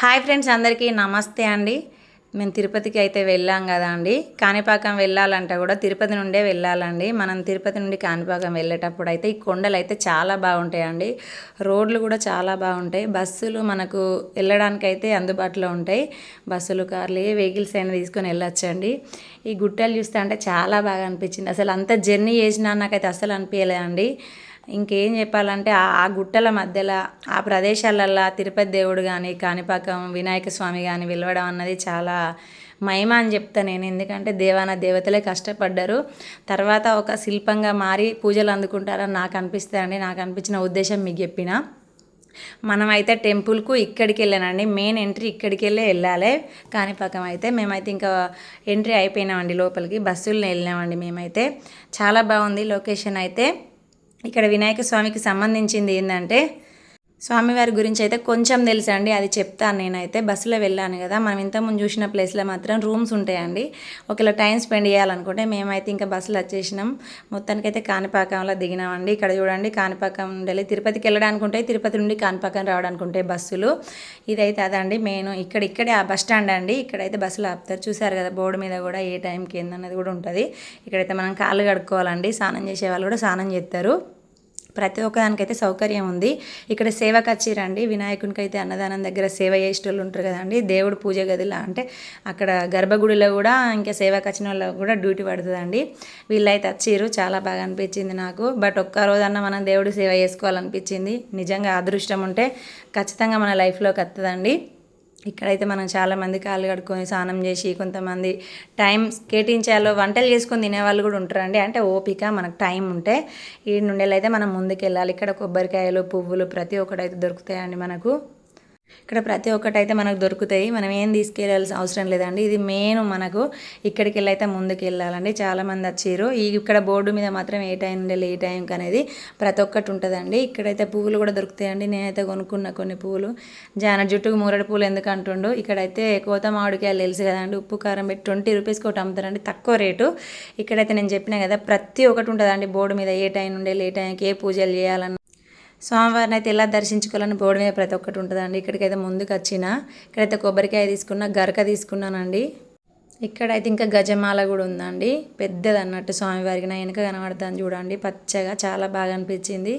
Hi friends అందరికీ నమస్తే అండి. మేము తిరుపతికి అయితే వెళ్ళాం కదా అండి. కాణిపాకం వెళ్ళాలంటే కూడా తిరుపతి నుండే వెళ్ళాలండి. మనం తిరుపతి నుండి కాణిపాకం వెళ్ళేటప్పుడు అయితే ఈ కొండలు అయితే చాలా బాగుంటాయండి. రోడ్లు కూడా చాలా బాగుంటాయి. బస్సులు మనకు వెళ్ళడానికి అయితే అందుబాటులో ఉంటాయి. బస్సులు కార్లు ఏ వెహికల్స్ అయినా తీసుకొని వెళ్ళొచ్చండి. ఈ గుట్టలు చూస్తే అంటే చాలా బాగా అనిపించింది. అసలు అంత జర్నీ చేసినా నాకైతే అసలు అనిపించలేదండి. ఇంకేం చెప్పాలంటే ఆ ఆ గుట్టల మధ్యలో ఆ ప్రదేశాలల్లో తిరుపతి దేవుడు కానీ కాణిపాకం వినాయక స్వామి కానీ వెలవడం అన్నది చాలా మహిమ అని చెప్తా నేను. ఎందుకంటే దేవాన దేవతలే కష్టపడ్డారు. తర్వాత ఒక శిల్పంగా మారి పూజలు అందుకుంటారని నాకు అనిపిస్తుంది అండి. నాకు అనిపించిన ఉద్దేశం మీకు చెప్పిన. మనమైతే టెంపుల్కు ఇక్కడికి వెళ్ళానండి. మెయిన్ ఎంట్రీ ఇక్కడికి వెళ్ళే వెళ్ళాలి. కాణిపాకం అయితే మేమైతే ఇంకా ఎంట్రీ అయిపోయినామండి లోపలికి. బస్సుల్లో వెళ్ళినామండి మేమైతే. చాలా బాగుంది లొకేషన్ అయితే. ఇక్కడ వినాయక స్వామికి సంబంధించింది ఏంటంటే స్వామివారి గురించి అయితే కొంచెం తెలుసండి అది చెప్తాను నేనైతే. బస్సులో వెళ్ళాను కదా మనం ఇంతకుముందు చూసిన ప్లేస్లో మాత్రం రూమ్స్ ఉంటాయండి. ఒకవేళ టైం స్పెండ్ చేయాలనుకుంటే మేమైతే ఇంకా బస్సులో వచ్చేసినాం. మొత్తానికైతే కాణిపాకంలో దిగినామండి. ఇక్కడ చూడండి కాణిపాకం ఉండాలి. తిరుపతికి వెళ్ళడానికి తిరుపతి నుండి కాణిపాకం రావడానికి ఉంటాయి బస్సులు. ఇదైతే అదండి మెయిన్. ఇక్కడ ఇక్కడే ఆ బస్ స్టాండ్ అండి. ఇక్కడైతే బస్సులు ఆపుతారు. చూసారు కదా బోర్డు మీద కూడా ఏ టైంకి ఏందన్నది కూడా ఉంటుంది. ఇక్కడైతే మనం కాళ్ళు కడుక్కోవాలండి. స్నానం చేసే వాళ్ళు కూడా స్నానం చేస్తారు. ప్రతి ఒక్కదానికైతే సౌకర్యం ఉంది. ఇక్కడ సేవకు వచ్చిరండి వినాయకునికి అయితే అన్నదానం దగ్గర సేవ చేసేటోళ్ళు ఉంటారు కదండి. దేవుడు పూజ గదిలా అంటే అక్కడ గర్భగుడిలో కూడా ఇంకా సేవకు వచ్చిన వాళ్ళకి కూడా డ్యూటీ పడుతుందండి. వీళ్ళైతే వచ్చిర్రు చాలా బాగా అనిపించింది నాకు. బట్ ఒక్క రోజన్నా మనం దేవుడు సేవ చేసుకోవాలనిపించింది. నిజంగా అదృష్టం ఉంటే ఖచ్చితంగా మన లైఫ్లోకి వస్తుందండి. ఇక్కడైతే మనం చాలామంది కాళ్ళు కడుక్కొని స్నానం చేసి కొంతమంది టైం కేటించాలో వంటలు చేసుకొని తినేవాళ్ళు కూడా ఉంటారండి. అంటే ఓపిక మనకు టైం ఉంటే ఈ నుండి అయితే మనం ముందుకెళ్ళాలి. ఇక్కడ కొబ్బరికాయలు పువ్వులు ప్రతి ఒక్కటి అయితే దొరుకుతాయండి మనకు. ఇక్కడ ప్రతి ఒక్కటి అయితే మనకు దొరుకుతాయి. మనం ఏం తీసుకెళ్ళాల్సిన అవసరం లేదండి. ఇది మెయిన్ మనకు ఇక్కడికి వెళ్ళి అయితే ముందుకు వెళ్ళాలండి చాలామంది వచ్చారు. ఈ ఇక్కడ బోర్డు మీద మాత్రం ఏ టైం నుండి ఏ టైంకి అనేది ప్రతి ఒక్కటి ఉంటుందండి. ఇక్కడైతే పువ్వులు కూడా దొరుకుతాయండి. నేనైతే కొనుక్కున్న కొన్ని పువ్వులు. జాన జుట్టుకు మూరడి పూలు ఎందుకు అంటుండు? ఇక్కడైతే కోత మామిడికాయలు తెలుసు కదండి. ఉప్పు కారం పెట్టి ట్వంటీ రూపీస్కి ఒకటి అమ్ముతారండి. తక్కువ రేటు. ఇక్కడైతే నేను చెప్పిన కదా ప్రతి ఒక్కటి ఉంటుందండి బోర్డు మీద ఏ టైం నుండి ఏ టైంకి ఏ పూజలు చేయాలన్న స్వామివారిని అయితే ఎలా దర్శించుకోవాలని బోర్డు మీద ప్రతి ఒక్కటి ఉంటుందండి. ఇక్కడికైతే ముందుకు వచ్చిన ఇక్కడైతే కొబ్బరికాయ తీసుకున్నా గరక తీసుకున్నానండి. ఇక్కడైతే ఇంకా గజమాల కూడా ఉందండి. పెద్దది అన్నట్టు స్వామివారికి నా వెనుక కనబడుతుంది చూడండి. పచ్చగా చాలా బాగా అనిపించింది.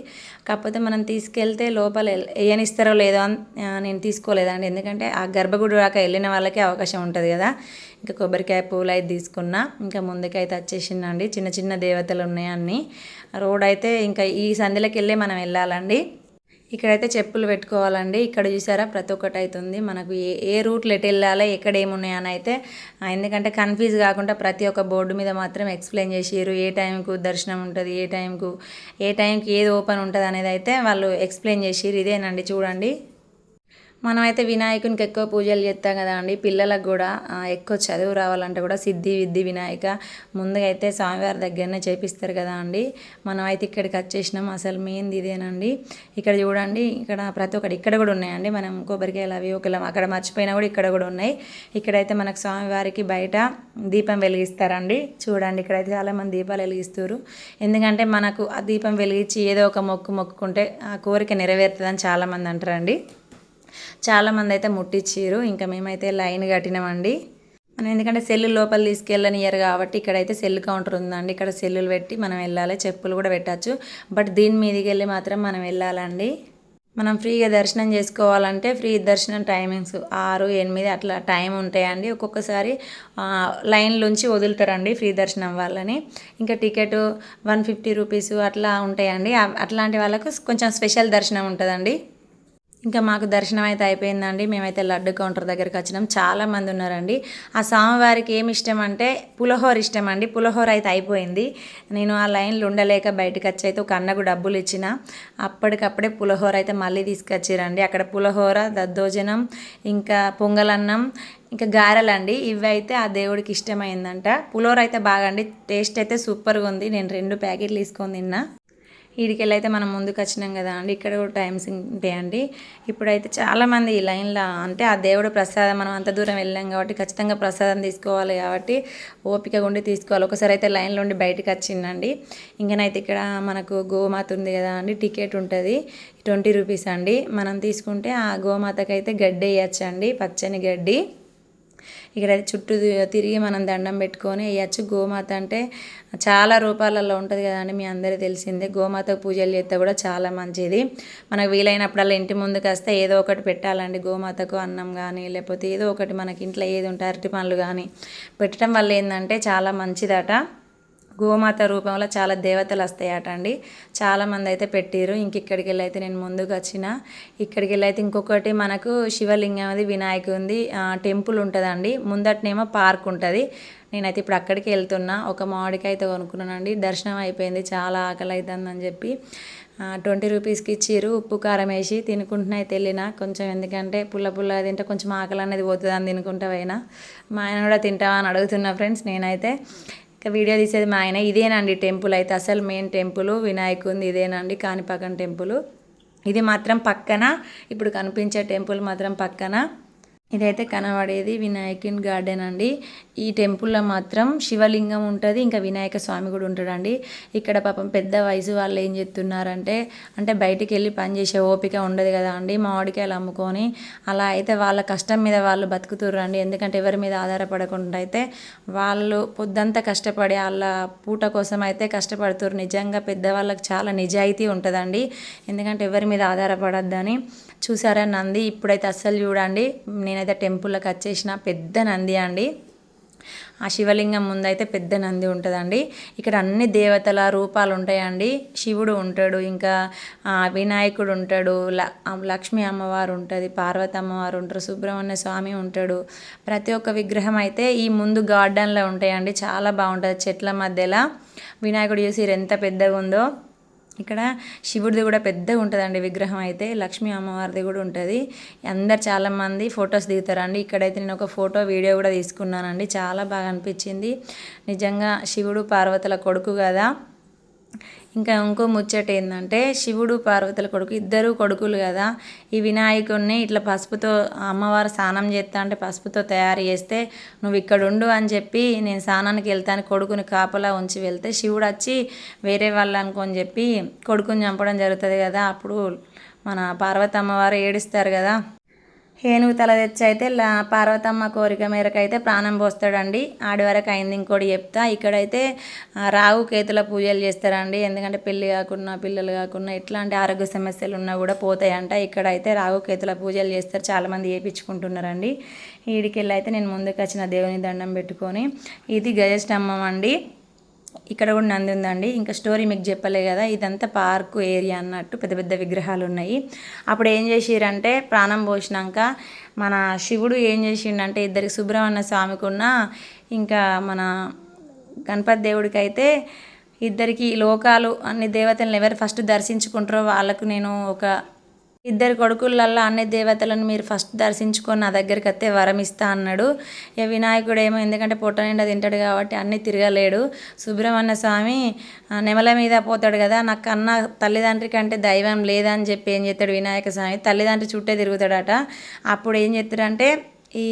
కాకపోతే మనం తీసుకెళ్తే లోపల వేయనిస్తారో లేదో అని నేను తీసుకోలేదండి. ఎందుకంటే ఆ గర్భగుడి దాకా వెళ్ళిన వాళ్ళకే అవకాశం ఉంటుంది కదా. ఇంకా కొబ్బరికాయ పూలు అయితే తీసుకున్నా. ఇంకా ముందుకైతే వచ్చేసిందండి. చిన్న చిన్న దేవతలు ఉన్నాయి అన్నీ. రోడ్ అయితే ఇంకా ఈ సంధిలోకి వెళ్ళి మనం వెళ్ళాలండి. ఇక్కడైతే చెప్పులు పెట్టుకోవాలండి. ఇక్కడ చూసారా? ప్రతి ఒక్కటి అవుతుంది. మనకు ఏ ఏ రూట్లు ఎటు వెళ్ళాలి ఎక్కడ ఏమున్నాయని అయితే. ఎందుకంటే కన్ఫ్యూజ్ కాకుండా ప్రతి ఒక్క బోర్డు మీద మాత్రం ఎక్స్ప్లెయిన్ చేసారు ఏ టైంకు దర్శనం ఉంటుంది ఏ టైంకు ఏ టైంకి ఏది ఓపెన్ ఉంటుంది అనేది అయితే వాళ్ళు ఎక్స్ప్లెయిన్ చేసారు ఇదేనండి చూడండి. మనమైతే వినాయకునికి ఎక్కువ పూజలు చేస్తాం కదా అండి. పిల్లలకు కూడా ఎక్కువ చదువు రావాలంటే కూడా సిద్ధి విద్ధి వినాయక ముందుగా అయితే స్వామివారి దగ్గరనే చేపిస్తారు కదా అండి. మనం అయితే ఇక్కడికి వచ్చేసినాం. అసలు మెయిన్ ఇదేనండి. ఇక్కడ చూడండి ఇక్కడ ప్రతి ఒక్కటి ఇక్కడ కూడా ఉన్నాయండి. మనం కొబ్బరికాయలు అవి ఒకలా అక్కడ మర్చిపోయినా కూడా ఇక్కడ కూడా ఉన్నాయి. ఇక్కడైతే మనకు స్వామివారికి బయట దీపం వెలిగిస్తారండి. చూడండి ఇక్కడైతే చాలామంది దీపాలు వెలిగిస్తారు ఎందుకంటే మనకు ఆ దీపం వెలిగించి ఏదో ఒక మొక్కు మొక్కుకుంటే ఆ కోరిక నెరవేరుతుందని చాలామంది అంటారండి. చాలామంది అయితే ముట్టించారు ఇంకా మేమైతే లైన్ కట్టినామండి. మనం ఎందుకంటే సెల్లు లోపల తీసుకెళ్ళనియరు కాబట్టి ఇక్కడైతే సెల్ కౌంటర్ ఉందండి. ఇక్కడ సెల్లులు పెట్టి మనం వెళ్ళాలి చెప్పులు కూడా పెట్టచ్చు. బట్ దీని మీదకి వెళ్ళి మాత్రం మనం వెళ్ళాలండి. మనం ఫ్రీగా దర్శనం చేసుకోవాలంటే ఫ్రీ దర్శనం టైమింగ్స్ ఆరు ఎనిమిది అట్లా టైం ఉంటాయండి. ఒక్కొక్కసారి లైన్లోంచి వదులుతారండి ఫ్రీ దర్శనం వాళ్ళని. ఇంకా టికెట్ వన్ ఫిఫ్టీ రూపీస్ అట్లా ఉంటాయండి. అట్లాంటి వాళ్ళకు కొంచెం స్పెషల్ దర్శనం ఉంటుందండి. ఇంకా మాకు దర్శనం అయితే అయిపోయిందండి. మేమైతే లడ్డు కౌంటర్ దగ్గరికి వచ్చినాం. చాలామంది ఉన్నారండి. ఆ స్వామివారికి ఏమి ఇష్టం అంటే పులహోర ఇష్టం అండి. పులహోర అయితే అయిపోయింది. నేను ఆ లైన్లో ఉండలేక బయటకు వచ్చి అయితే ఒక అన్నకు డబ్బులు ఇచ్చిన. అప్పటికప్పుడే పులహోర అయితే మళ్ళీ తీసుకొచ్చిరండి. అక్కడ పులహోర దద్దోజనం ఇంకా పొంగలన్నం ఇంకా గారెలండి. ఇవి అయితే ఆ దేవుడికి ఇష్టమైందంట. పులోర అయితే బాగా అండి. టేస్ట్ అయితే సూపర్గా ఉంది. నేను రెండు ప్యాకెట్లు తీసుకొని తిన్నా. ఈడికెళ్ళి అయితే మనం ముందుకు వచ్చినాం కదా అండి. ఇక్కడ కూడా టైమ్స్ ఉంటాయండి ఇప్పుడైతే చాలామంది ఈ లైన్లో అంటే ఆ దేవుడు ప్రసాదం మనం అంత దూరం వెళ్ళాం కాబట్టి ఖచ్చితంగా ప్రసాదం తీసుకోవాలి కాబట్టి ఓపిక ఉండి తీసుకోవాలి. ఒకసారి అయితే లైన్లో ఉండి బయటకు వచ్చిందండి ఇంకనైతే ఇక్కడ మనకు గోమాత ఉంది కదా అండి. టికెట్ ఉంటుంది. ట్వంటీ రూపీస్ అండి. మనం తీసుకుంటే ఆ గోమాతకైతే గడ్డి వేయచ్చు అండి పచ్చని గడ్డి. ఇక్కడ చుట్టూ తిరిగి మనం దండం పెట్టుకొని వేయచ్చు. గోమాత అంటే చాలా రూపాలలో ఉంటుంది కదండి మీ అందరికీ తెలిసిందే. గోమాతకు పూజలు చేస్తే కూడా చాలా మంచిది. మనకు వీలైనప్పుడల్లా ఇంటి ముందుకు వస్తే ఏదో ఒకటి పెట్టాలండి గోమాతకు అన్నం కానీ లేకపోతే ఏదో ఒకటి మనకి ఇంట్లో ఏది ఉంటే అరటి పండ్లు కానీ పెట్టడం వల్ల ఏంటంటే చాలా మంచిదట. గోమాత రూపంలో చాలా దేవతలు వస్తాయట అండి చాలామంది అయితే పెట్టారు. ఇంక ఇక్కడికి వెళ్ళి అయితే నేను ముందుకు వచ్చిన. ఇక్కడికి వెళ్ళి అయితే ఇంకొకటి మనకు శివలింగం అది వినాయకుంది టెంపుల్ ఉంటుందండి. ముందటనేమో పార్క్ ఉంటుంది. నేనైతే ఇప్పుడు అక్కడికి వెళ్తున్నా. ఒక మామిడికాయ అయితే కొనుక్కున్నానండి. దర్శనం అయిపోయింది. చాలా ఆకలి అవుతుందని చెప్పి ట్వంటీ రూపీస్కి ఇచ్చిర్రు ఉప్పు కారం వేసి తినుకుంటున్నా అయితే వెళ్ళిన. కొంచెం ఎందుకంటే పుల్ల పుల్ల తింటే కొంచెం ఆకలి అనేది పోతుంది అని తినుకుంటా పోయినా. మా ఆయన కూడా తింటావా అని అడుగుతున్నా ఫ్రెండ్స్ నేనైతే. ఇంకా వీడియో తీసేది మా ఆయన. ఇదేనండి టెంపుల్ అయితే. అసలు మెయిన్ టెంపుల్ వినాయకుంది ఇదేనండి కాణిపాకం టెంపుల్. ఇది మాత్రం పక్కన ఇప్పుడు కనిపించే టెంపుల్ మాత్రం పక్కన. ఇదైతే కనబడేది వినాయకుని గార్డెన్ అండి. ఈ టెంపుల్లో మాత్రం శివలింగం ఉంటుంది ఇంకా వినాయక స్వామి కూడా ఉంటాడండి. ఇక్కడ పాపం పెద్ద వయసు వాళ్ళు ఏం చెప్తున్నారంటే అంటే బయటికి వెళ్ళి పని చేసే ఓపిక ఉండదు కదా అండి మామిడికాయలు అమ్ముకొని. అలా అయితే వాళ్ళ కష్టం మీద వాళ్ళు బతుకుతుర్రండి. ఎందుకంటే ఎవరి మీద ఆధారపడకుండా అయితే వాళ్ళు పొద్దంతా కష్టపడి వాళ్ళ పూట కోసం అయితే కష్టపడుతురు నిజంగా పెద్దవాళ్ళకి చాలా నిజాయితీ ఉంటుందండి. ఎందుకంటే ఎవరి మీద ఆధారపడద్దని. చూసారా నంది? ఇప్పుడైతే అస్సలు చూడండి. నేనైతే టెంపుల్కి వచ్చేసిన పెద్ద నంది అండి. ఆ శివలింగం ముందైతే పెద్ద నంది ఉంటుందండి. ఇక్కడ అన్ని దేవతల రూపాలు ఉంటాయండి శివుడు ఉంటాడు ఇంకా వినాయకుడు ఉంటాడు లక్ష్మీ అమ్మవారు ఉంటుంది పార్వతి అమ్మవారు ఉంటారు సుబ్రహ్మణ్య స్వామి ఉంటాడు. ప్రతి ఒక్క విగ్రహం అయితే ఈ ముందు గార్డెన్లో ఉంటాయండి. చాలా బాగుంటుంది. చెట్ల మధ్యలో వినాయకుడు చూసి ఎంత పెద్దగా ఉందో ఇక్కడ శివుడిది కూడా పెద్దగా ఉంటుందండి విగ్రహం అయితే లక్ష్మీ అమ్మవారిది కూడా ఉంటుంది. అందరు చాలామంది ఫొటోస్ దిగుతారండి. ఇక్కడైతే నేను ఒక ఫోటో వీడియో కూడా తీసుకున్నానండి. చాలా బాగా అనిపించింది. నిజంగా శివుడు పార్వతుల కొడుకు కదా. ఇంకా ఇంకో ముచ్చట ఏంటంటే శివుడు పార్వతుల కొడుకు ఇద్దరు కొడుకులు కదా. ఈ వినాయకుడిని ఇట్లా పసుపుతో అమ్మవారు స్నానం చేస్తా అంటే పసుపుతో తయారు చేస్తే నువ్వు ఇక్కడ ఉండు అని చెప్పి నేను స్నానానికి వెళ్తాను కొడుకుని కాపలా ఉంచి వెళ్తే శివుడు వచ్చి వేరే వాళ్ళు అనుకొని చెప్పి కొడుకుని చంపడం జరుగుతుంది కదా. అప్పుడు మన పార్వతి అమ్మవారు కదా. ఏనుగు తల తెచ్చి అయితే పార్వతమ్మ కోరిక మేరకు అయితే ప్రాణం పోస్తాడండి. ఆడి వరకు అయింది ఇంకోటి చెప్తా. ఇక్కడైతే రాగు కేతుల పూజలు చేస్తారండి. ఎందుకంటే పెళ్ళి కాకుండా పిల్లలు కాకుండా ఎట్లాంటి ఆరోగ్య సమస్యలు ఉన్నా కూడా పోతాయంట. ఇక్కడైతే రాగు కేతుల పూజలు చేస్తారు. చాలామంది చేయించుకుంటున్నారండి ఈడికెళ్ళి అయితే నేను ముందుకు వచ్చిన దేవుని దండం పెట్టుకొని ఇది గజస్తంభం అండి. ఇక్కడ కూడా నంది ఉందండి. ఇంకా స్టోరీ మీకు చెప్పలే కదా ఇదంతా పార్కు ఏరియా అన్నట్టు పెద్ద పెద్ద విగ్రహాలు ఉన్నాయి అప్పుడు ఏం చేసిరంటే ప్రాణం పోసినాక మన శివుడు ఏం చేసిండంటే ఇద్దరికి సుబ్రహ్మణ్య స్వామికున్న ఇంకా మన గణపతి దేవుడికి అయితే ఇద్దరికి లోకాలు అన్ని దేవతలను ఎవరు ఫస్ట్ దర్శించుకుంటారో వాళ్ళకు నేను ఒక ఇద్దరు కొడుకులల్లో అన్ని దేవతలను మీరు ఫస్ట్ దర్శించుకొని నా దగ్గరికి వస్తే వరం ఇస్తా అన్నాడు. ఇక వినాయకుడు ఏమో ఎందుకంటే పొట్ట నిండా తింటాడు కాబట్టి అన్నీ తిరగలేడు. సుబ్రహ్మణ్య స్వామి నెమల మీద పోతాడు కదా నాకు కన్న తల్లిదండ్రి కంటే దైవం లేదని చెప్పి ఏం చేస్తాడు వినాయక స్వామి? తల్లిదండ్రి చుట్టే తిరుగుతాడట. అప్పుడు ఏం చేస్తాడంటే ఈ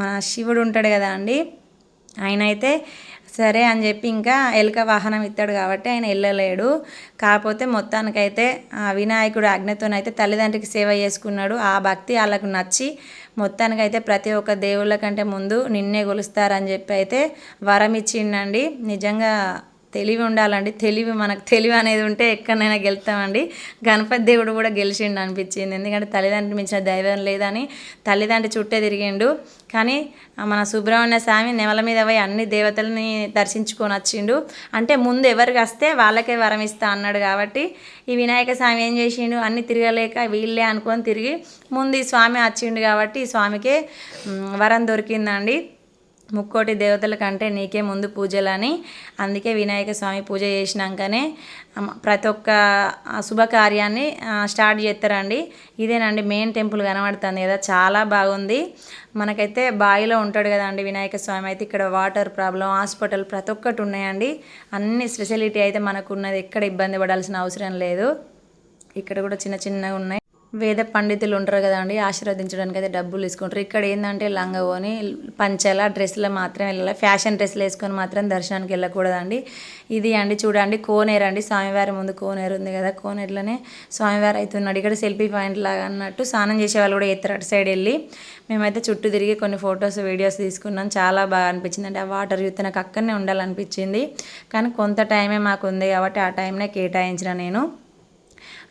మన శివుడు ఉంటాడు కదా అండి ఆయన అయితే సరే అని చెప్పి ఇంకా ఎలుక వాహనం ఇస్తాడు కాబట్టి ఆయన వెళ్ళలేడు కాకపోతే మొత్తానికైతే వినాయకుడు ఆజ్ఞతోనైతే తల్లిదండ్రికి సేవ చేసుకున్నాడు. ఆ భక్తి వాళ్ళకు నచ్చి మొత్తానికైతే ప్రతి ఒక్క దేవుళ్ళ కంటే ముందు నిన్నే కొలుస్తారని చెప్పి అయితే వరం ఇచ్చిండండి. నిజంగా తెలివి ఉండాలండి. తెలివి మనకు తెలివి అనేది ఉంటే ఎక్కడైనా గెలుస్తామండి గణపతి దేవుడు కూడా గెలిచిండు అనిపించింది. ఎందుకంటే తల్లిదండ్రులు మించిన దైవం లేదని తల్లిదండ్రి చుట్టే తిరిగిండు. కానీ మన సుబ్రహ్మణ్య స్వామి నెమల మీద పోయి అన్ని దేవతలని దర్శించుకొని వచ్చిండు. అంటే ముందు ఎవరికి వస్తే వాళ్ళకే వరం ఇస్తా అన్నాడు కాబట్టి ఈ వినాయక స్వామి ఏం చేసిండు? అన్ని తిరగలేక వీళ్ళే అనుకొని తిరిగి ముందు ఈ స్వామి వచ్చిండు కాబట్టి ఈ స్వామికే వరం దొరికిందండి. ముక్కోటి దేవతల కంటే నీకే ముందు పూజలని. అందుకే వినాయక స్వామి పూజ చేసినాకనే ప్రతి ఒక్క శుభకార్యాన్ని స్టార్ట్ చేస్తారండి. ఇదేనండి మెయిన్ టెంపుల్ కనబడుతుంది కదా చాలా బాగుంది. మనకైతే బావిలో ఉంటాడు కదండి వినాయక స్వామి. అయితే ఇక్కడ వాటర్ ప్రాబ్లం హాస్పిటల్ ప్రతి ఒక్కటి ఉన్నాయండి. అన్ని స్పెషాలిటీ అయితే మనకు ఉన్నది ఎక్కడ ఇబ్బంది పడాల్సిన అవసరం లేదు. ఇక్కడ కూడా చిన్న చిన్నగా ఉన్నాయి. వేద పండితులు ఉంటారు కదండి ఆశీర్వదించడానికి అయితే డబ్బులు తీసుకుంటారు. ఇక్కడ ఏంటంటే లంగవోని పంచెల డ్రెస్సులు మాత్రం వెళ్ళాలి. ఫ్యాషన్ డ్రెస్సులు వేసుకొని మాత్రం దర్శనానికి వెళ్ళకూడదండి. ఇది అండి చూడండి కోనేరు అండి. స్వామివారి ముందు కోనేరు ఉంది కదా కోనేరులోనే స్వామివారు అయితే ఉన్నాడు. ఇక్కడ సెల్ఫీ పాయింట్ లాగా అన్నట్టు స్నానం చేసే వాళ్ళు కూడా ఎత్తారు అటు సైడ్ వెళ్ళి మేమైతే చుట్టూ తిరిగి కొన్ని ఫొటోస్ వీడియోస్ తీసుకున్నాం. చాలా బాగా అనిపించింది. అంటే ఆ వాటర్ చూస్తే నాకు అక్కడనే ఉండాలనిపించింది. కానీ కొంత టైమే మాకు ఉంది కాబట్టి ఆ టైంనే కేటాయించిన నేను.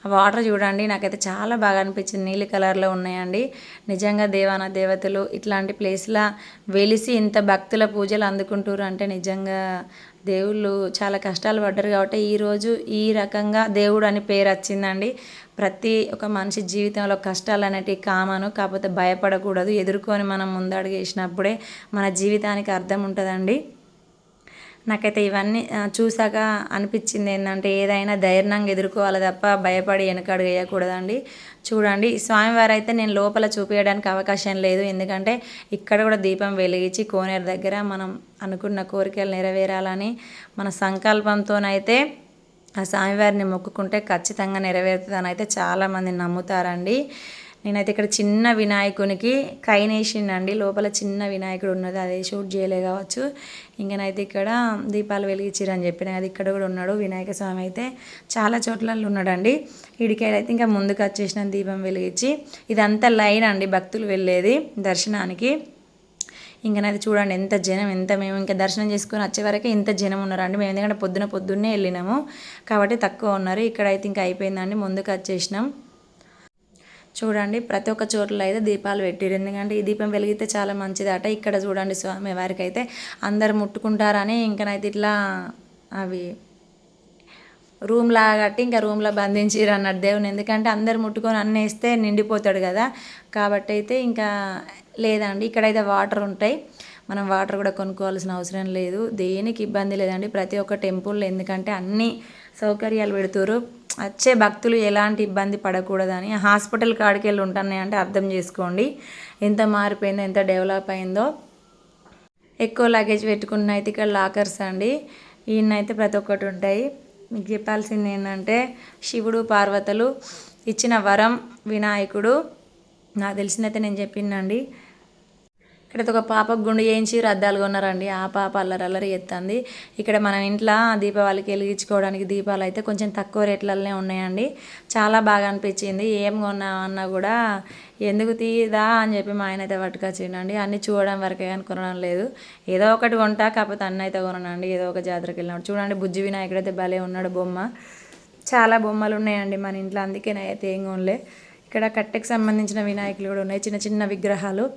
వాటర్ చూడండి నాకైతే చాలా బాగా అనిపించింది. నీలి కలర్లో ఉన్నాయండి. నిజంగా దేవాన దేవతలు ఇట్లాంటి ప్లేస్లా వెలిసి ఇంత భక్తుల పూజలు అందుకుంటారు అంటే నిజంగా దేవుళ్ళు చాలా కష్టాలు పడ్డారు కాబట్టి ఈరోజు ఈ రకంగా దేవుడు అని పేరు వచ్చిందండి ప్రతి ఒక మనిషి జీవితంలో కష్టాలు అనేటివి కామను కాకపోతే భయపడకూడదు. ఎదుర్కొని మనం ముందడుగు వేసినప్పుడే మన జీవితానికి అర్థం ఉంటుందండి. నాకైతే ఇవన్నీ చూసాక అనిపించింది ఏంటంటే ఏదైనా ధైర్యంగా ఎదుర్కోవాలి తప్ప భయపడి వెనకాడు వేయకూడదండి. చూడండి స్వామివారు అయితే నేను లోపల చూపించడానికి అవకాశం లేదు. ఎందుకంటే ఇక్కడ కూడా దీపం వెలిగించి కోనేరు దగ్గర మనం అనుకున్న కోరికలు నెరవేరాలని మన సంకల్పంతోనైతే ఆ స్వామివారిని మొక్కుకుంటే ఖచ్చితంగా నెరవేరుతుందని అయితే చాలామంది నమ్ముతారండి. నేనైతే ఇక్కడ చిన్న వినాయకునికి కైనేసిండండి లోపల చిన్న వినాయకుడు ఉన్నది. అదే షూట్ చేయలే కావచ్చు. ఇంకనైతే ఇక్కడ దీపాలు వెలిగించిరని చెప్పిన అది ఇక్కడ కూడా ఉన్నాడు వినాయక స్వామి అయితే. చాలా చోట్ల ఉన్నాడండి. ఇడికాయలు అయితే ఇంకా ముందుకు వచ్చేసిన దీపం వెలిగించి. ఇదంతా లైన్ అండి భక్తులు వెళ్ళేది దర్శనానికి. ఇంకనైతే చూడండి ఎంత జనం ఎంత మేము ఇంకా దర్శనం చేసుకొని వచ్చే వరకు ఇంత జనం ఉన్నారండి. మేము ఎందుకంటే పొద్దున పొద్దున్నే వెళ్ళినాము. కాబట్టి తక్కువ ఉన్నారు. ఇక్కడైతే ఇంకా అయిపోయిందండి. ముందుకు వచ్చేసినాం. చూడండి ప్రతి ఒక్క చోట్ల అయితే దీపాలు పెట్టారు. ఎందుకంటే ఈ దీపం వెలిగితే చాలా మంచిదట. ఇక్కడ చూడండి స్వామి వారికి అయితే అందరు ముట్టుకుంటారని ఇంకనైతే ఇట్లా అవి రూమ్ కట్టి ఇంకా రూమ్లో బంధించారు అన్నట్టు దేవుని. ఎందుకంటే అందరు ముట్టుకొని అన్నీ వేస్తే నిండిపోతాడు కదా. కాబట్టి అయితే ఇంకా లేదండి. ఇక్కడైతే వాటర్ ఉంటాయి. మనం వాటర్ కూడా కొనుక్కోవాల్సిన అవసరం లేదు. దేనికి ఇబ్బంది లేదండి. ప్రతి ఒక్క టెంపుల్లో ఎందుకంటే అన్నీ సౌకర్యాలు పెడుతురు వచ్చే భక్తులు ఎలాంటి ఇబ్బంది పడకూడదని హాస్పిటల్ కాడికి వెళ్ళి ఉంటున్నాయి అంటే అర్థం చేసుకోండి. ఎంత మారిపోయిందో ఎంత డెవలప్ అయిందో. ఎక్కువ లగేజ్ పెట్టుకున్న అయితే ఇక్కడ లాకర్స్ అండి. ఈయనైతే ప్రతి ఒక్కటి ఉంటాయి. మీకు చెప్పాల్సింది ఏంటంటే శివుడు పార్వతులు ఇచ్చిన వరం వినాయకుడు. నాకు తెలిసిందైతే నేను చెప్పిందండి. ఇక్కడైతే ఒక పాపకు గుండు చేయించి రద్దాలు కొన్నారండి ఆ పాప అల్లరి అల్లరి ఎత్తంది ఇక్కడ మనం ఇంట్లో దీపావళికి వెలిగించుకోవడానికి దీపాలు అయితే కొంచెం తక్కువ రేట్లలోనే ఉన్నాయండి. చాలా బాగా అనిపించింది. ఏం కొన్నామన్నా కూడా ఎందుకు తీయదా అని చెప్పి మా ఆయన అయితే పట్టుకొచ్చిండండి. అన్నీ చూడడం వరకే కానీ కొనడం లేదు. ఏదో ఒకటి కొంటా కాకపోతే అన్న అయితే కొనండి ఏదో ఒక జాతరకి వెళ్ళినాడు చూడండి బుజ్జి వినాయకుడు అయితే భలే ఉన్నాడు బొమ్మ. చాలా బొమ్మలు ఉన్నాయండి మన ఇంట్లో. అందుకే అయితే ఏం కొనలే. ఇక్కడ కట్టెకి సంబంధించిన వినాయకులు కూడా ఉన్నాయి. చిన్న చిన్న విగ్రహాలు.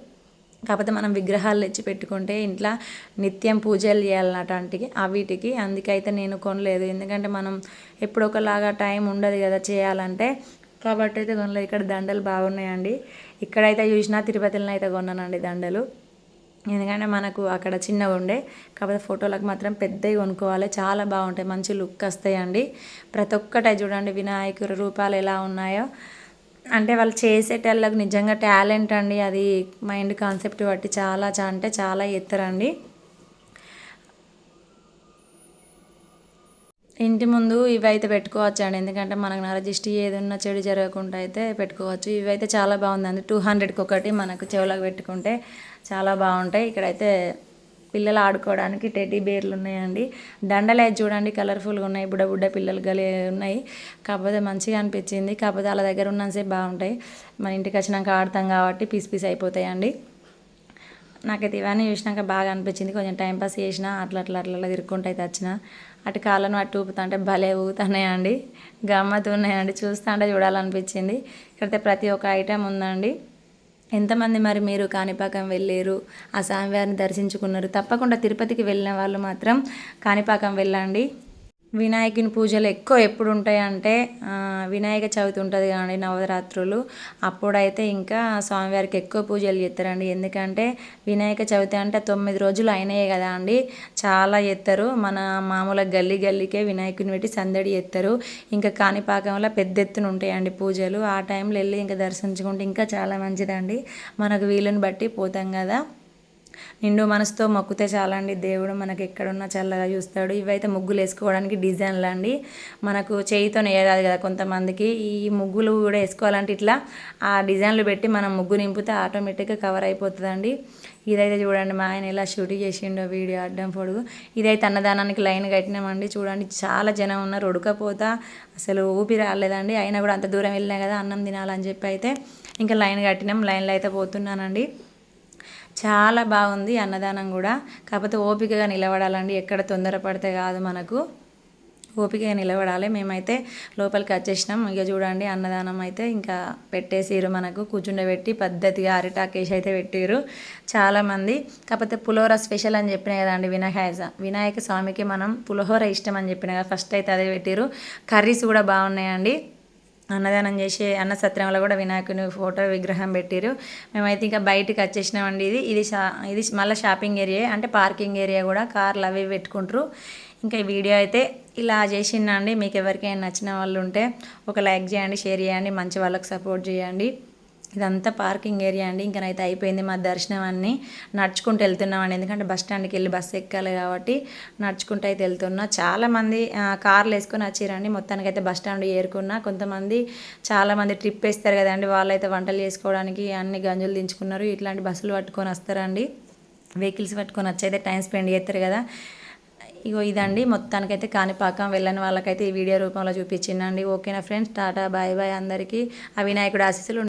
కాకపోతే మనం విగ్రహాలు తెచ్చి పెట్టుకుంటే ఇంట్లో నిత్యం పూజలు చేయాలన్నట అవిటికి అందుకైతే నేను కొనలేదు. ఎందుకంటే మనం ఎప్పుడొకలాగా టైం ఉండదు కదా చేయాలంటే. కాబట్టి అయితే కొనలేదు. ఇక్కడ దండలు బాగున్నాయండి. ఇక్కడైతే చూసినా తిరుపతిలో అయితే కొన్నానండి దండలు. ఎందుకంటే మనకు అక్కడ చిన్నగా ఉండే. కాకపోతే ఫోటోలకు మాత్రం పెద్దవి కొనుక్కోవాలి. చాలా బాగుంటాయి. మంచి లుక్ వస్తాయండి. ప్రతి ఒక్కటే చూడండి. వినాయకుడి రూపాలు ఎలా ఉన్నాయో. అంటే వాళ్ళు చేసేటళ్ళకి నిజంగా టాలెంట్ అండి. అది మైండ్ కాన్సెప్ట్ బట్టి చాలా అంటే చాలా ఎత్తరండి. ఇంటి ముందు ఇవైతే పెట్టుకోవచ్చు అండి ఎందుకంటే మనకు నరజిష్టి ఏదన్నా చెడు జరగకుండా అయితే పెట్టుకోవచ్చు. ఇవైతే చాలా బాగుందండి. టూ హండ్రెడ్కి ఒకటి మనకు చెవులకు పెట్టుకుంటే చాలా బాగుంటాయి. ఇక్కడైతే పిల్లలు ఆడుకోవడానికి టెడ్డీ బేర్లు ఉన్నాయండి. దండలు చూడండి కలర్ఫుల్గా ఉన్నాయి. బుడ్డ బుడ్డ పిల్లలు గలే ఉన్నాయి. కాకపోతే మంచిగా అనిపించింది. కాకపోతే వాళ్ళ దగ్గర ఉన్నంతసేపు బాగుంటాయి. మన ఇంటికి వచ్చినాక ఆడతాం కాబట్టి పీస్ పీస్ అయిపోతాయండి. నాకైతే ఇవన్నీ చూసినాక బాగా అనిపించింది. కొంచెం టైంపాస్ చేసిన అట్లా అట్లా అట్లా అట్లా తిరుక్కుంటూ అయితే వచ్చిన. అటు కాళ్ళను అటు ఊపుతుంటే భలే ఊగుతున్నాయండి. గమ్మత్ ఉన్నాయండి. చూస్తుంటే చూడాలనిపించింది. ఇక్కడైతే ప్రతి ఒక్క ఐటెం ఉందండి. ఎంతమంది మరి మీరు కాణిపాకం వెళ్ళారు? ఆ స్వామివారిని దర్శించుకున్నారు. తప్పకుండా తిరుపతికి వెళ్ళిన వాళ్ళు మాత్రం కాణిపాకం వెళ్ళండి. వినాయకుని పూజలు ఎక్కువ ఎప్పుడు ఉంటాయంటే వినాయక చవితి ఉంటుంది కానీ నవరాత్రులు. అప్పుడైతే ఇంకా స్వామివారికి ఎక్కువ పూజలు చేస్తారండి. ఎందుకంటే వినాయక చవితి అంటే తొమ్మిది రోజులు అయినాయి కదా అండి. చాలా చేస్తారు. మన మామూలుగా గల్లీ గల్లీకే వినాయకుని పెట్టి సందడి చేస్తారు. ఇంకా కాణిపాకంలో పెద్ద ఎత్తున ఉంటాయండి పూజలు. ఆ టైంలో వెళ్ళి ఇంకా దర్శించుకుంటే ఇంకా చాలా మంచిదండి. మనకు వీలుని బట్టి పోతాం కదా. నిండు మనసుతో మొక్కితే చాలండి. దేవుడు మనకి ఎక్కడున్నా చల్లగా చూస్తాడు. ఇవైతే ముగ్గులు వేసుకోవడానికి డిజైన్లు అండి. మనకు చేయితో వేయరాదు కదా కొంతమందికి. ఈ ముగ్గులు కూడా వేసుకోవాలంటే ఇట్లా ఆ డిజైన్లు పెట్టి మనం ముగ్గు నింపితే ఆటోమేటిక్గా కవర్ అయిపోతుందండి. ఇదైతే చూడండి మా ఆయన ఎలా షూట్ చేసిండో వీడియో అడ్డం పొడుగు. ఇదైతే అన్నదానానికి లైన్ కట్టినామండి. చూడండి చాలా జనం ఉన్నారు ఉడకపోతా అసలు ఊపిరి రాలేదండి అయినా కూడా అంత దూరం వెళ్ళినా కదా అన్నం తినాలని చెప్పి అయితే ఇంకా లైన్ కట్టినాం. లైన్లో అయితే పోతున్నానండి. చాలా బాగుంది అన్నదానం కూడా. కాకపోతే ఓపికగా నిలబడాలండి. ఎక్కడ తొందరపడితే కాదు మనకు. ఓపికగా నిలబడాలి. మేమైతే లోపలికి వచ్చేసినాం. ఇక చూడండి అన్నదానం అయితే ఇంకా పెట్టేసిరు మనకు. కూర్చుండబెట్టి పద్ధతిగా అరిటాకేసి అయితే పెట్టిరు చాలామంది. కాకపోతే పులిహోర స్పెషల్ అని చెప్పిన కదండి వినాయక వినాయక స్వామికి మనం పులిహోర ఇష్టం అని చెప్పిన కదా ఫస్ట్ అయితే అదే పెట్టిరు కర్రీస్ కూడా బాగున్నాయండి. అన్నదానం చేసే అన్న సత్రంలో కూడా వినాయకుని ఫోటో విగ్రహం పెట్టారు మేమైతే ఇంకా బయటికి వచ్చేసినామండి ఇది. ఇది షా ఇది మళ్ళీ షాపింగ్ ఏరియా అంటే పార్కింగ్ ఏరియా కూడా కార్లు అవి పెట్టుకుంటారు. ఇంకా ఈ వీడియో అయితే ఇలా చేసిందండి. మీకు ఎవరికైనా నచ్చిన వాళ్ళు ఉంటే ఒక లైక్ చేయండి షేర్ చేయండి మంచి వాళ్ళకి సపోర్ట్ చేయండి. ఇదంతా పార్కింగ్ ఏరియా అండి. ఇంకా అయితే అయిపోయింది మా దర్శనం అన్ని. నడుచుకుంటూ వెళ్తున్నామండి. ఎందుకంటే బస్ స్టాండ్కి వెళ్ళి బస్సు ఎక్కాలి కాబట్టి నడుచుకుంటూ అయితే వెళ్తున్నా. చాలామంది కార్లు వేసుకొని వచ్చారండి. మొత్తానికి అయితే బస్ స్టాండ్ ఏరుకున్నా. కొంతమంది చాలామంది ట్రిప్ వేస్తారు కదండి. వాళ్ళైతే వంటలు చేసుకోవడానికి అన్ని గంజులు దించుకున్నారు. ఇట్లాంటి బస్సులు పట్టుకొని వస్తారండి. వెహికల్స్ పట్టుకొని వచ్చి అయితే టైం స్పెండ్ చేస్తారు కదా. ఇగో ఇదండి. మొత్తానికైతే కాణిపాకం వెళ్ళని వాళ్ళకైతే ఈ వీడియో రూపంలో చూపించిందండి ఓకేనా ఫ్రెండ్స్? టాటా బాయ్ బాయ్ అందరికీ. ఆ వినాయకుడు ఆశీస్సులు